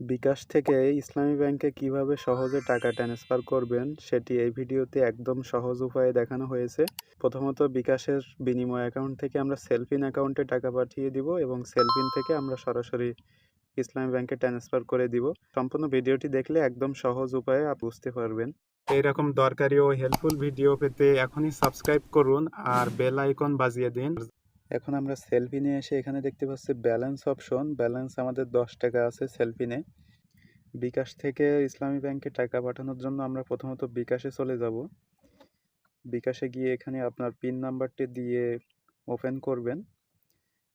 বিকাশ থেকে ইসলামী ব্যাংকে কীভাবে সহজে টাকা ট্রান্সফার করবেন, সেটি এই ভিডিওতে একদম সহজ উপায়ে দেখানো হয়েছে। প্রথমত, বিকাশের বিনিময় অ্যাকাউন্ট থেকে আমরা সেলফিন অ্যাকাউন্টে টাকা পাঠিয়ে দিব এবং সেলফিন থেকে আমরা সরাসরি ইসলামী ব্যাংকে ট্রান্সফার করে দিব। সম্পূর্ণ ভিডিওটি দেখলে একদম সহজ উপায়ে বুঝতে পারবেন। এইরকম দরকারি ও হেল্পফুল ভিডিও পেতে এখনই সাবস্ক্রাইব করুন আর বেল আইকন বাজিয়ে দিন। এখন আমরা সেলফি নিয়ে এসে এখানে দেখতে পাচ্ছি ব্যালেন্স অপশন ব্যালেন্স আমাদের দশ টাকা আছে সেলফিনে বিকাশ থেকে ইসলামী ব্যাংকে টাকা পাঠানোর জন্য আমরা প্রথমত বিকাশে চলে যাব। বিকাশে গিয়ে এখানে আপনার পিন নাম্বারটি দিয়ে ওপেন করবেন।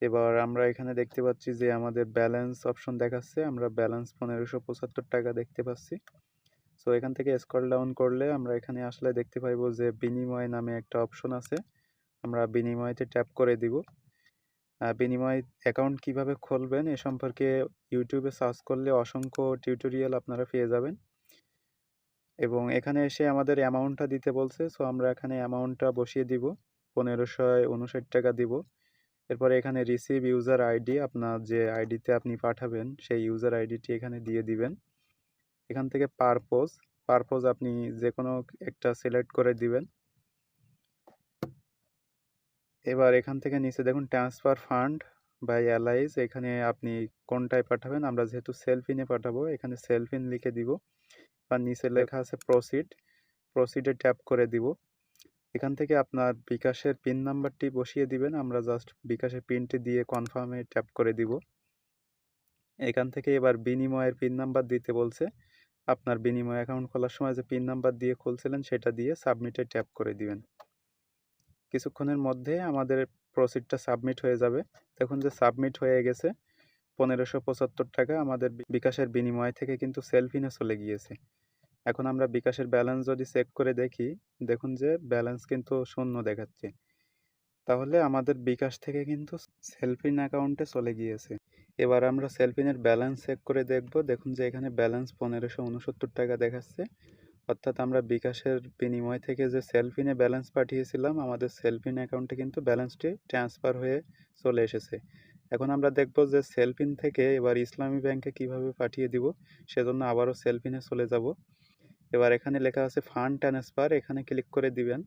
এবার আমরা এখানে দেখতে পাচ্ছি যে আমাদের ব্যালেন্স অপশন দেখাচ্ছে। আমরা ব্যালেন্স পনেরোশো পঁচাত্তর টাকা দেখতে পাচ্ছি। সো এখান থেকে স্কল ডাউন করলে আমরা এখানে আসলে দেখতে পাইব যে বিনিময় নামে একটা অপশন আছে। আমরা বিনিময়তে ট্যাপ করে দিব। বিনিময় অ্যাকাউন্ট কীভাবে খুলবেন এ সম্পর্কে ইউটিউবে সার্চ করলে অসংখ্য টিউটোরিয়াল আপনারা পেয়ে যাবেন। এবং এখানে এসে আমাদের অ্যামাউন্টটা দিতে বলছে সো আমরা এখানে অ্যামাউন্টটা বসিয়ে দিব, পনেরোশো উনষাট টাকা দিব। এরপরে এখানে রিসিভ ইউজার আইডি আপনার যে আইডিতে আপনি পাঠাবেন, সেই ইউজার আইডিটি এখানে দিয়ে দিবেন। এখান থেকে পারপোজ পারপোজ আপনি যে কোনো একটা সিলেক্ট করে দিবেন। এবার এখান থেকে নিচে দেখুন ট্রান্সফার ফান্ড বাই অ্যালাইজ এখানে আপনি কোনটায় পাঠাবেন? আমরা যেহেতু সেলফিনে পাঠাবো এখানে সেলফিন লিখে দিব। বা নিচে লেখা আছে প্রসিড প্রসিডে ট্যাপ করে দিব। এখান থেকে আপনার বিকাশের পিন নাম্বারটি বসিয়ে দিবেন আমরা জাস্ট বিকাশের পিনটি দিয়ে কনফার্মে ট্যাপ করে দিব। এখান থেকে এবার বিনিময়ের পিন নাম্বার দিতে বলছে। আপনার বিনিময় অ্যাকাউন্ট খোলার সময় যে পিন নাম্বার দিয়ে খুলছিলেন সেটা দিয়ে সাবমিটে ট্যাপ করে দিবেন। কিছুক্ষণের মধ্যে আমাদের প্রসিডটা সাবমিট হয়ে যাবে। দেখুন যে সাবমিট হয়ে গেছে। পনেরোশো পঁচাত্তর টাকা আমাদের বিকাশের বিনিময় থেকে কিন্তু সেলফিনে চলে গিয়েছে। এখন আমরা বিকাশের ব্যালেন্স যদি চেক করে দেখি, দেখুন যে ব্যালেন্স কিন্তু শূন্য দেখাচ্ছে। তাহলে আমাদের বিকাশ থেকে কিন্তু সেলফিন অ্যাকাউন্টে চলে গিয়েছে। এবার আমরা সেলফিনের ব্যালেন্স চেক করে দেখব। দেখুন যে এখানে ব্যালেন্স পনেরোশো উনসত্তর টাকা দেখাচ্ছে। অর্থাৎ আমরা বিকাশের বিনিময় থেকে যে সেলফিনে ব্যালেন্স পাঠিয়েছিলাম, আমাদের সেলফিন অ্যাকাউন্টে কিন্তু ব্যালেন্সটি ট্রান্সফার হয়ে চলে এসেছে। এখন আমরা দেখব যে সেলফিন থেকে এবার ইসলামী ব্যাংকে কীভাবে পাঠিয়ে দিব, সেজন্য আবারও সেলফিনে চলে যাব। এবার এখানে লেখা আছে ফান্ড ট্রান্সফার এখানে ক্লিক করে দিবেন।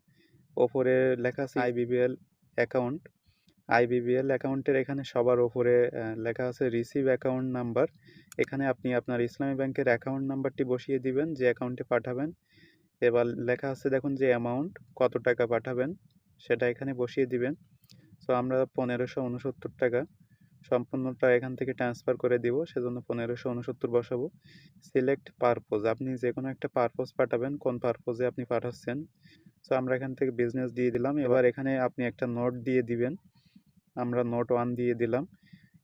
ওপরে লেখা আছে আইবিবিএল অ্যাকাউন্ট আইবিবিএল অ্যাকাউন্টের এখানে সবার ওপরে লেখা আছে রিসিভ অ্যাকাউন্ট নাম্বার এখানে আপনি আপনার ইসলামী ব্যাংকের অ্যাকাউন্ট নাম্বারটি বসিয়ে দিবেন, যে অ্যাকাউন্টে পাঠাবেন। এবার লেখা আছে দেখুন যে অ্যামাউন্ট কত টাকা পাঠাবেন, সেটা এখানে বসিয়ে দিবেন। সো আমরা পনেরোশো উনসত্তর টাকা সম্পূর্ণটা এখান থেকে ট্রান্সফার করে দিব, সেজন্য পনেরোশো উনসত্তর বসাবো। সিলেক্ট পারপোজ আপনি যে কোনো একটা পারপোজ পাঠাবেন, কোন পারপোজে আপনি পাঠাচ্ছেন। সো আমরা এখান থেকে বিজনেস দিয়ে দিলাম। এবার এখানে আপনি একটা নোট দিয়ে দিবেন। আমরা নোট ওয়ান দিয়ে দিলাম।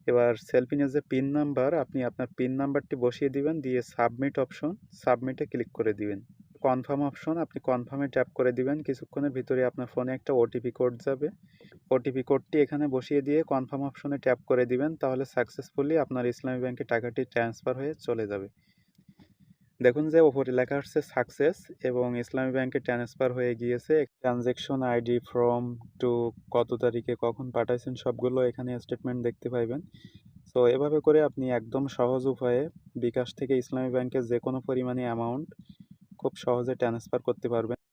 এবার সেলফিনের যে পিন নাম্বার আপনি আপনার পিন নাম্বারটি বসিয়ে দিবেন, দিয়ে সাবমিট অপশন সাবমিটে ক্লিক করে দিবেন। কনফার্ম অপশন আপনি কনফার্মে ট্যাপ করে দিবেন। কিছুক্ষণের ভিতরে আপনার ফোনে একটা ওটিপি কোড যাবে। ওটিপি কোডটি এখানে বসিয়ে দিয়ে কনফার্ম অপশনে ট্যাপ করে দিবেন, তাহলে সাকসেসফুলি আপনার ইসলামী ব্যাংকে টাকাটি ট্রান্সফার হয়ে চলে যাবে। দেখুন যে ওপরে লেখা আসছে সাকসেস এবং ইসলামী ব্যাংকে ট্রান্সফার হয়ে গিয়েছে। ট্রানজেকশন আইডি ফর্ম টু কত তারিখে কখন পাঠাইছেন সবগুলো এখানে স্টেটমেন্ট দেখতে পাইবেন। সো এভাবে করে আপনি একদম সহজ উপায়ে বিকাশ থেকে ইসলামী ব্যাংকে যে কোনো পরিমাণে অ্যামাউন্ট খুব সহজে ট্রান্সফার করতে পারবেন।